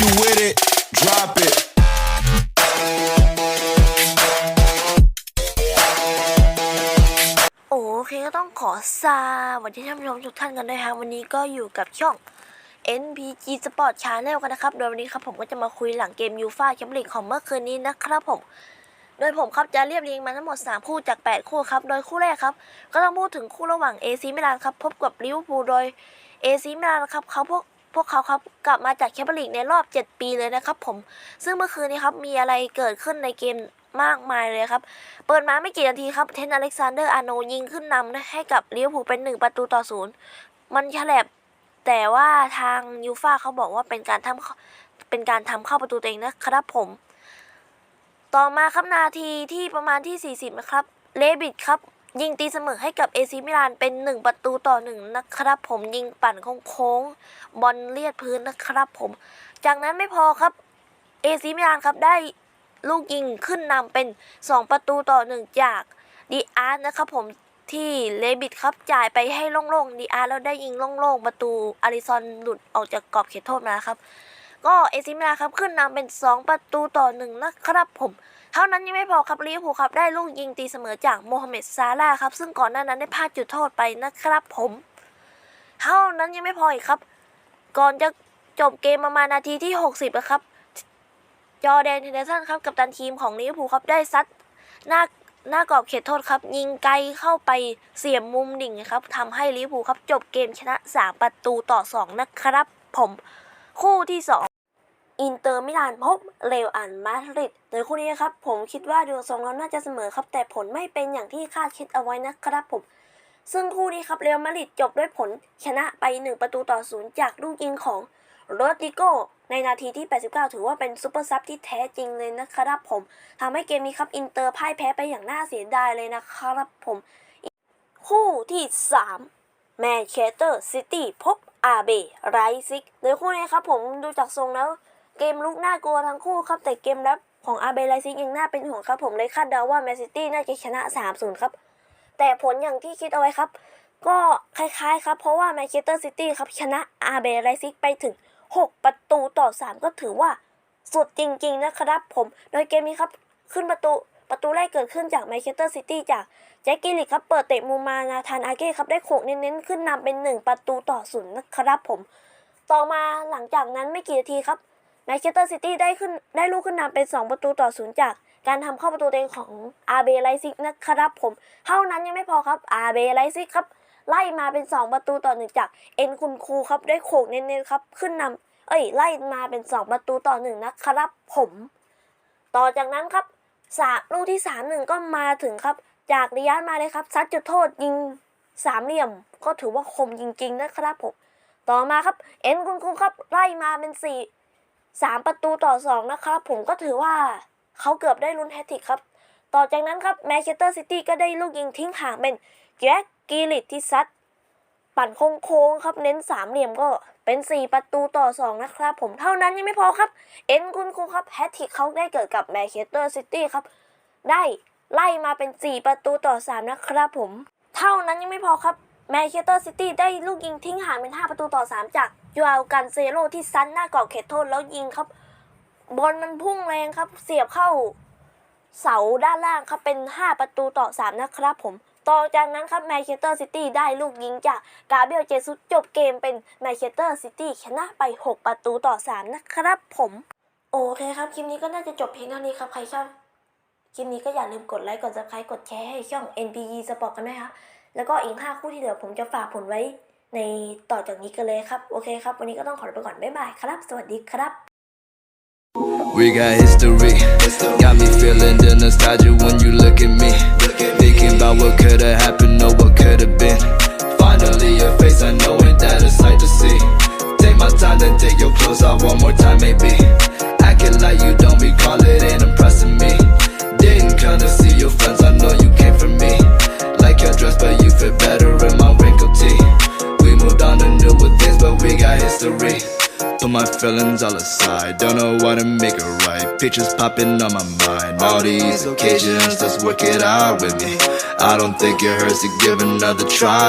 you with it, drop it. โอเคก็ต้องขอสวัสดีท่านผู้ชมทุกท่านกันด้วยครับวันนี้ก็อยู่กับช่อง NPG Sport Channel กันนะครับ โดยวันนี้ครับผมก็จะมาคุยหลังเกมยูฟ่าแชมเปี้ยนลีกของเมื่อคืนนี้นะครับผม โดยผมครับจะเรียบเรียงมาทั้งหมด 3 คู่จาก 8 คู่ครับ โดยคู่แรกครับ ก็ต้องพูดถึงคู่ระหว่าง AC มิลานครับพบกับลิเวอร์พูลโดย AC มิลานครับเขาพวก พวกเขาครับกลับมาจากแชมเปลีกในรอบ 7 ปีเลยนะครับผม ซึ่งเมื่อคืนนี้ครับมีอะไรเกิดขึ้นในเกมมากมายเลยครับ เปิดมาไม่กี่นาทีครับ เทนอเล็กซานเดอร์อาโนยิงขึ้นนำให้กับลิเวอร์พูลเป็น 1 ประตูต่อศูนย์มันแฉลบแต่ว่าทางยูฟ่าเขาบอกว่าเป็นการทำเป็นการทำเข้าประตูตัวเองนะครับผม ต่อมาครับนาทีที่ประมาณที่ 40 นะครับ เลบิดครับ ยิงตีเสมอให้กับเอซิมิลานเป็น 1 ประตูต่อ1นะครับผมยิงปั่นโค้งบอลเลียดพื้นนะครับผม จากนั้นไม่พอครับเอซิมิลานครับได้ลูกยิงขึ้นนำเป็น 2 ประตูต่อ 1 จากดีอาร์นะครับผมที่เลบิดครับจ่ายไปให้โล่งๆดีอาร์แล้วได้ยิงโล่งๆ ประตูอาริซอนหลุดออกจากกรอบเขตโทษมาครับ ก็เอซิมิลานครับขึ้นนำเป็น 2 ประตูต่อหนึ่งนะครับผม เท่านั้นยังไม่พอครับลิเวอร์พูลครับได้ลูกยิงตีเสมอจากโมฮัมเหม็ดซาร่าครับ ซึ่งก่อนหน้านั้นได้พลาดจุดโทษไปนะครับผม เท่านั้นยังไม่พออีกครับ ก่อนจะจบเกมประมาณนาทีที่ 60นะครับ จอแดนเฮนเดอร์สันครับกับตันทีมของลิเวอร์พูลครับได้ซัดหน้าหน้ากรอบเขตโทษครับ ยิงไกลเข้าไปเสียบมุมดิ่งครับทำให้ลิเวอร์พูลครับจบเกมชนะ 3 ประตูต่อ 2 นะครับ ผมคู่ที่ 2 อินเตอร์มิลานพบเรอัลอันมาดริดโดยคู่นี้ครับผมคิดว่าดูทรงแล้วน่าจะเสมอครับ แต่ผลไม่เป็นอย่างที่คาดคิดเอาไว้นะครับผม ซึ่งคู่นี้ครับเรอัลมาดริดจบด้วยผลชนะไป 1 ประตูต่อศูนย์จากลูกยิงของโรดิโกในนาทีที่ 89 ถือว่าเป็นซูเปอร์ซับที่แท้จริงเลยนะครับผมทำให้เกมนี้ครับอินเตอร์พ่ายแพ้ไปอย่างน่าเสียดายเลยนะครับผม คู่ที่ 3 แมนเชสเตอร์ซิตี้พบอาเบไรซิกโดยคู่นี้ครับผมดูจากทรงแล้ว เกมลุกน่ากลัวทั้งคู่ครับ แต่เกมรับของอาเบไรซิกยังน่าเป็นห่วงครับผมเลยคาดเดาว่าแมนซิตี้น่าจะชนะ 3-0 ครับ แต่ผลอย่างที่คิดเอาไว้ครับ ก็คล้ายๆครับ เพราะว่าแมนเชสเตอร์ซิตี้ครับชนะอาเบไรซิกไปถึง 6 ประตูต่อ 3 ก็ถือว่าสุดจริง ๆ นะครับผม โดยเกมนี้ครับขึ้นประตูประตูแรกเกิดขึ้นจากแมนเชสเตอร์ซิตี้จากแจ็คกิลลิกครับ เปิดเตะมุมมานาธานอาเก้ครับได้โขกเน้นๆ ขึ้นนำเป็น 1 ประตูต่อศูนย์นะครับผม ต่อมาหลังจากนั้นไม่กี่นาทีครับ แมนเชสเตอร์ซิตี้ได้ขึ้นได้ลูกขึ้นนำเป็น 2 ประตูต่อศูนย์จากการทำเข้าประตูตัวเองของอาเบไลซิกนะครับผม เท่านั้นยังไม่พอครับอาเบไลซิกครับ ไล่มาเป็น 2 ประตูต่อหนึ่งจากเอ็นคุณครูครับได้โขกเน้นๆครับ ขึ้นนำเอ้ยไล่มาเป็น 2 ประตูต่อหนึ่งนะครับผม ต่อจากนั้นครับสามลูกที่สามหนึ่งก็มาถึงครับ จากริยาดมาเลยครับซัดจุดโทษยิงสามเหลี่ยม ก็ถือว่าคมจริง ๆ นะครับผม ต่อมาครับเอ็นคุณครูครับไล่มาเป็นสี่ สามประตูต่อสองนะครับ ผมก็ถือว่าเขาเกือบได้ลุ้นแฮตทริกครับ ต่อจากนั้นครับแมนเชสเตอร์ซิตี้ก็ได้ลูกยิงทิ้งห่างเป็นแจ็คกีลิตที่ซัดปั่นโค้งๆครับเน้นสามเหลี่ยมก็เป็น 4 ประตูต่อ 2 นะครับ ผมเท่านั้นยังไม่พอครับ เอ็นคุณครูครับแฮตทริกเขาได้เกิดกับแมนเชสเตอร์ซิตี้ครับ ได้ไล่มาเป็น 4 ประตูต่อ 3 นะครับผม เท่านั้นยังไม่พอครับ แมนเชสเตอร์ซิตี้ได้ลูกยิงทิ้งห่างเป็น 5 ประตูต่อ 3 จากยูอาลกันเซโรที่ซันหน้ากรอบเขตโทษแล้วยิงครับ บอลมันพุ่งแรงครับ เสียบเข้าเสาด้านล่างครับเป็น 5 ประตูต่อ 3 นะครับผม ต่อจากนั้นครับแมนเชสเตอร์ซิตี้ได้ลูกยิงจากกาเบรียลเจซุสจบเกมเป็นแมนเชสเตอร์ซิตี้ชนะไป 6 ประตูต่อ 3 นะครับผม โอเคครับ คลิปนี้ก็น่าจะจบเพียงเท่านี้ครับใครชอบคลิปนี้ก็อย่าลืมกดไลค์กด subscribe กดแชร์ให้ช่อง NPE Sport กันด้วยครับ แล้วก็อีก 5 คู่ที่เหลือผมจะฝากผลไว้ในต่อจากนี้กันเลยครับ โอเคครับ วันนี้ก็ต้องขอตัวไปก่อน บ๊ายบายครับ สวัสดีครับ We got history. Got me feeling the nostalgia when you look at me. Thinking about what could have happened or what could have been. Finally, your face, I know it, that a sight to see. Take my time, then take your clothes off one more time, maybe. Acting like you don't my feelings all aside, don't know what to make it right. Pictures popping on my mind. All these occasions, let's work it out with me. I don't think it hurts to give another try.